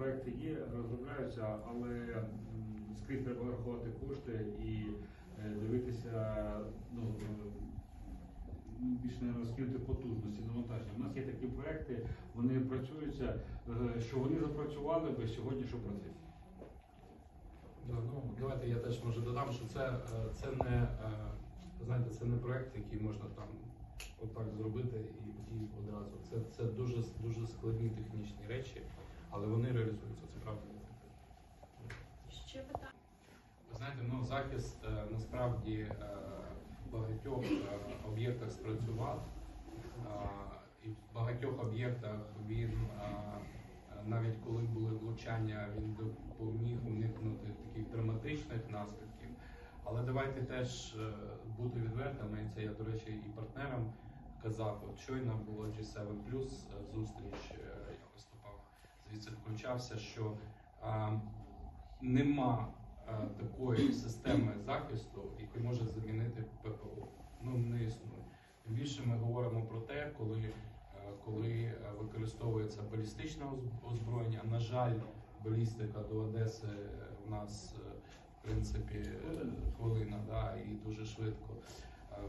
проекти є, розробляються, але скрізь треба рахувати кошти і е, дивитися, ну, е, більш не розкинути потужності навантаження. У нас є такі проекти, вони працюються, е, що вони запрацювали би сьогодні, що в ну, давайте я теж може додам, що це, е, це не знаєте, це не проект, який можна там отак зробити і одразу. Це, це дуже дуже складні технічні речі, але вони реалізуються. Це правда. Ще питання. Ви знаєте, ну захист е, насправді е, в багатьох е, об'єктах спрацював. Е, І в багатьох об'єктах він е, е, навіть коли були влучання, він допоміг уникнути таких драматичних наслідків. Але давайте теж е, бути відвертими. Це я, до речі, і партнерам казав. От щойно було G7 Plus е, зустріч. е, Я виступав звідси включався, що е, нема е, такої системи захисту, яка може замінити ППО. Ну не існує. Тим більше ми говоримо про те, коли, е, коли е, використовується балістичне озброєння. На жаль, балістика до Одеси у нас е, в принципі хвилина, да, і дуже швидко.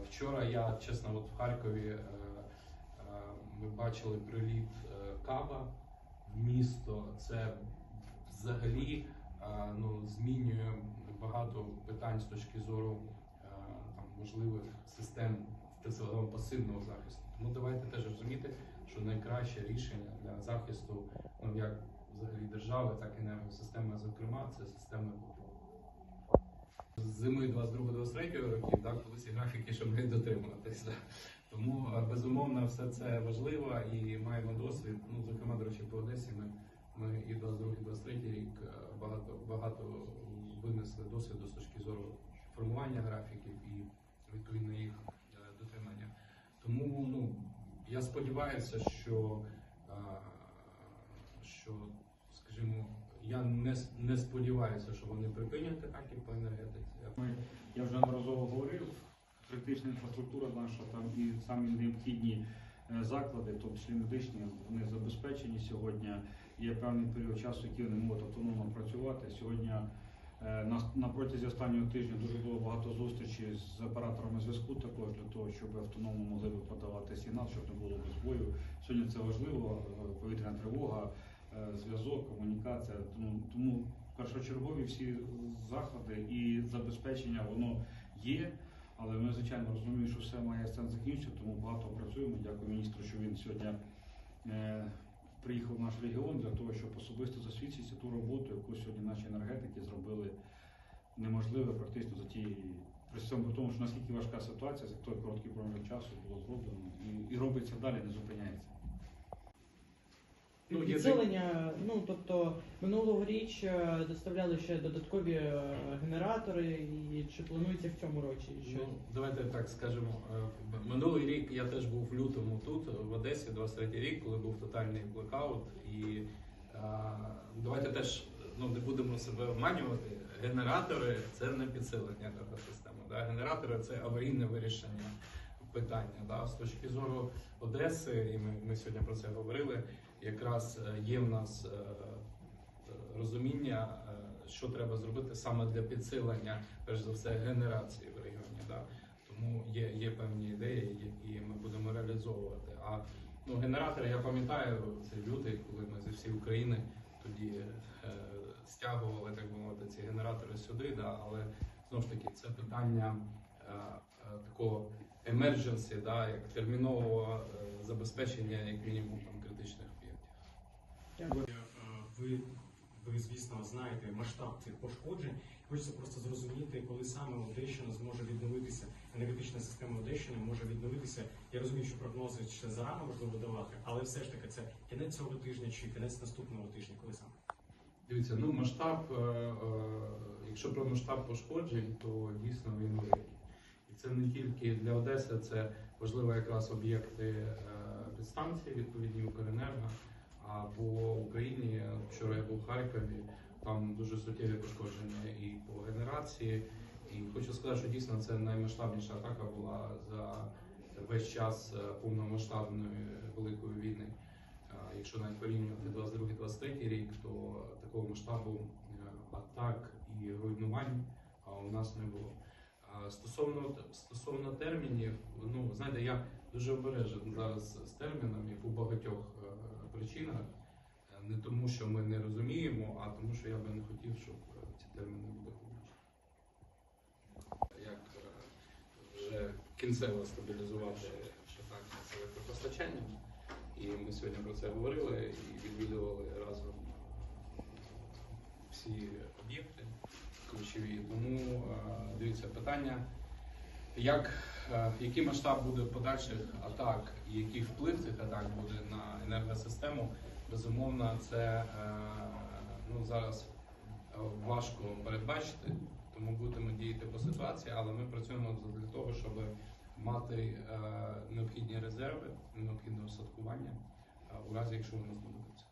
Вчора я чесно, от в Харкові ми бачили приліт Каба місто. Це взагалі е, ну, змінює багато питань з точки зору е, там, можливих систем та пасивного захисту. Тому давайте теж розуміти, що найкраще рішення для захисту, ну як взагалі держави, так і енергосистеми, зокрема, це системи ППО. Зими 22-23 років, так, коли ці графіки, щоб не дотримуватися. Тому безумовно все це важливо і маємо досвід. Ну, зокрема, до речі, по Одесі ми ми і 22 і 23 рік е, багато багато винесли досвіду з точки зору формування графіків і відповідно їх е, дотримання. Тому ну я сподіваюся, що, е, що я не, не сподіваюся, що вони припинять атаки по енергетиці. Я вже неодноразово говорив, критична інфраструктура наша там і самі необхідні е, заклади, тому числі медичні, вони забезпечені сьогодні. Є певний період часу, який вони можуть автономно працювати. Сьогодні е, на, на протязі останнього тижня дуже було багато зустрічей з операторами зв'язку, також для того, щоб автономно могли подавати сигнал, щоб не було збою. Сьогодні це важливо, е, повітряна тривога, зв'язок, комунікація. Тому, тому першочергові всі заходи і забезпечення воно є. Але ми звичайно розуміємо, що все має сенс закінчити, тому багато працюємо. Дякую міністру, що він сьогодні е, приїхав в наш регіон для того, щоб особисто засвідчити ту роботу, яку сьогодні наші енергетики зробили неможливо практично за ті при цьому тому, що наскільки важка ситуація за той короткий проміжок часу було зроблено і, і робиться далі, не зупиняється. Ну, є ну тобто минулогоріч е, доставляли ще додаткові е, генератори, і чи планується в цьому році щось? Ну, давайте так скажемо. е, Минулий рік я теж був в лютому тут, в Одесі, 23 рік, коли був тотальний блекаут. І е, давайте теж ну, не будемо себе обманювати. Генератори це не підсилення енергосистеми. Да? Генератори це аварійне вирішення питання. Да? З точки зору Одеси, і ми, ми сьогодні про це говорили. Якраз е, є в нас е, розуміння, е, що треба зробити саме для підсилення, перш за все, генерації в регіоні. Да? Тому є, є певні ідеї, які ми будемо реалізовувати. А ну, генератори, я пам'ятаю, це лютий, коли ми зі всієї України тоді е, стягували, так би мовити, ці генератори сюди, да? але знову ж таки це питання е, е, такого emergency, да? як термінового е, забезпечення, як мінімум там. Дякую. Е, Ви, ви, звісно, знаєте масштаб цих пошкоджень. Хочеться просто зрозуміти, коли саме Одещина зможе відновитися, енергетична система Одещини може відновитися. Я розумію, що прогнози ще зарано можливо давати, але все ж таки це кінець цього тижня чи кінець наступного тижня, коли саме? Дивіться, ну масштаб, е, е, якщо про масштаб пошкоджень, то дійсно він великий. І це не тільки для Одеси, це важливо якраз об'єкти е, підстанції, відповідні Укренерго. А по Україні вчора я був в Харкові, там дуже суттєві пошкодження і по генерації. І хочу сказати, що дійсно це наймасштабніша атака була за весь час е, повномасштабної великої війни. Якщо навіть порівнювати 22-23 рік, то такого масштабу е, атак і руйнувань у нас не було. Стосовно стосовно термінів, ну знаєте, я дуже обережен зараз з термінами по багатьох е, причинах. Не тому, що ми не розуміємо, а тому, що я би не хотів, щоб е, ці терміни були публічні. Як е, вже кінцево стабілізувати електропостачанням. І ми сьогодні про це говорили і відвідували разом всі об'єкти ключові. Тому е, дивіться питання, як, е, який масштаб буде подальших атак і який вплив цих атак буде на енергосистему, безумовно, це е, ну, зараз важко передбачити, тому будемо діяти по ситуації, але ми працюємо для того, щоб мати необхідні резерви, необхідне устаткування е, у разі, якщо воно знадобиться.